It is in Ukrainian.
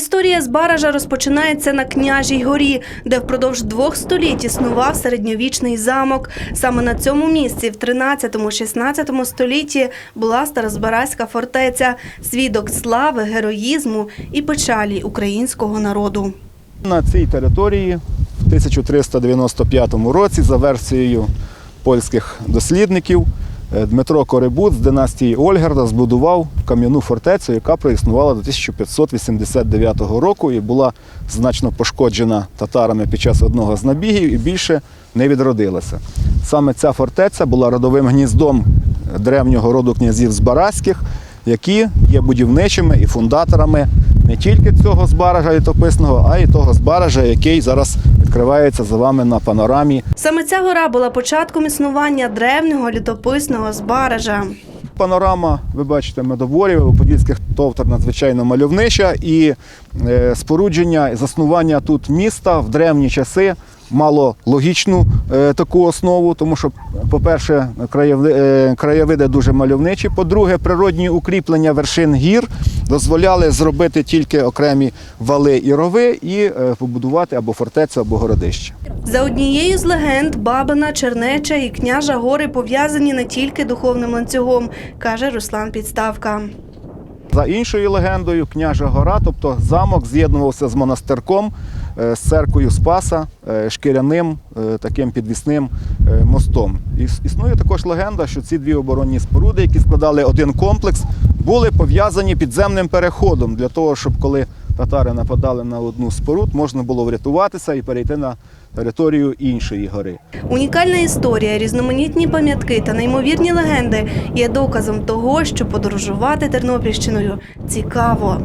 Історія з Баража розпочинається на Княжій горі, де впродовж двох століть існував середньовічний замок. Саме на цьому місці в 13-16 столітті була Старозбаразька фортеця, свідок слави, героїзму і печалі українського народу. На цій території в 1395 році, за версією польських дослідників, Дмитро Корибут з династії Ольгерда збудував кам'яну фортецю, яка проіснувала до 1589 року і була значно пошкоджена татарами під час одного з набігів і більше не відродилася. Саме ця фортеця була родовим гніздом древнього роду князів Збаразьких, які є будівничими і фундаторами не тільки цього збаража літописного, а й того збаража, який зараз відкривається за вами на панорамі. Саме ця гора була початком існування древнього літописного Збаража. Панорама, ви бачите, медоворів, у подільських товтер надзвичайно мальовнича, і е, спорудження заснування тут міста в древні часи мало логічну е, таку основу, тому що, по-перше, е, краєвиди дуже мальовничі. По-друге, природні укріплення вершин гір дозволяли зробити тільки окремі вали і рови і е, побудувати або фортецю, або городище. За однією з легенд, Бабина, Чернеча і княжа гори пов'язані не тільки духовним ланцюгом, каже Руслан Підставка. За іншою легендою, княжа гора, тобто замок, з'єднувався з монастирком, е, з церквою Спаса, е, шкіряним таким підвісним мостом. Існує також легенда, що ці дві оборонні споруди, які складали один комплекс, були пов'язані підземним переходом для того, щоб коли татари нападали на одну з споруд, можна було врятуватися і перейти на територію іншої гори. Унікальна історія, різноманітні пам'ятки та неймовірні легенди є доказом того, що подорожувати Тернопільщиною цікаво.